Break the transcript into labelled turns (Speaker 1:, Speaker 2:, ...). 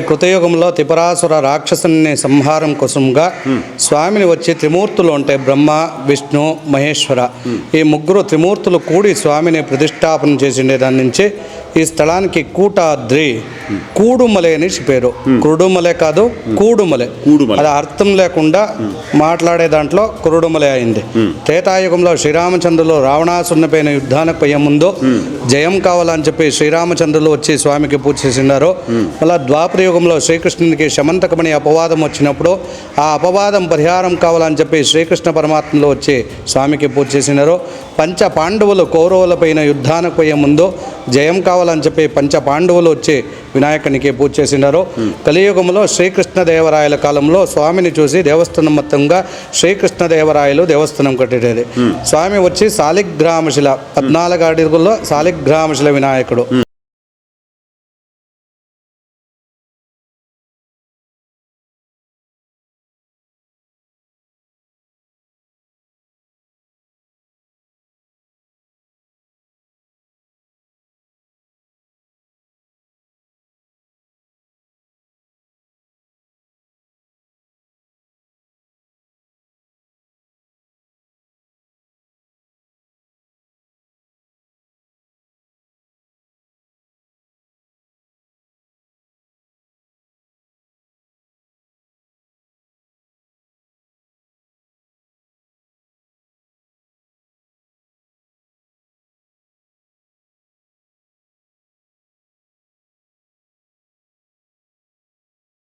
Speaker 1: కృతయుగంలో త్రిపురాసుర రాక్షసుని సంహారం కోసంగా స్వామిని వచ్చి త్రిమూర్తులు ఉంటాయి బ్రహ్మ విష్ణు మహేశ్వర ఈ ముగ్గురు త్రిమూర్తులు కూడి స్వామిని ప్రతిష్టాపన చేసిండే దాని నుంచి ఈ స్థలానికి కూటాద్రి కూడుమలే అని పేరు. కురుడుమలే కాదు కూడుమలే. అది అర్థం లేకుండా మాట్లాడే దాంట్లో కురుడుమలే అయింది. త్రేతాయుగంలో శ్రీరామచంద్రులు రావణాసురునిపైన యుద్ధానికి పోయే ముందు జయం కావాలని చెప్పి శ్రీరామచంద్రులు వచ్చి స్వామికి పూజ చేసినారు అలా ద్వాపర యుగంలో శ్రీకృష్ణునికి శమంతకమణి అపవాదం వచ్చినప్పుడు ఆ అపవాదం పరిహారం కావాలని చెప్పి శ్రీకృష్ణ పరమాత్మలో వచ్చి స్వామికి పూజ చేసినారు పంచ పాండవులు కౌరవులపైన యుద్ధానికి పోయే ముందు జయం కావాలని చెప్పి పంచ పాండవులు వచ్చి వినాయకునికి పూజ చేసినారు కలియుగంలో శ్రీకృష్ణదేవరాయల కాలంలో స్వామిని చూసి దేవస్థానం మొత్తంగా శ్రీకృష్ణదేవరాయలు దేవస్థానం కట్టేది స్వామి వచ్చి సాలిగ్రామశిల పద్నాలుగు అడుగుల్లో సాలిగ్రామశిల వినాయకుడు.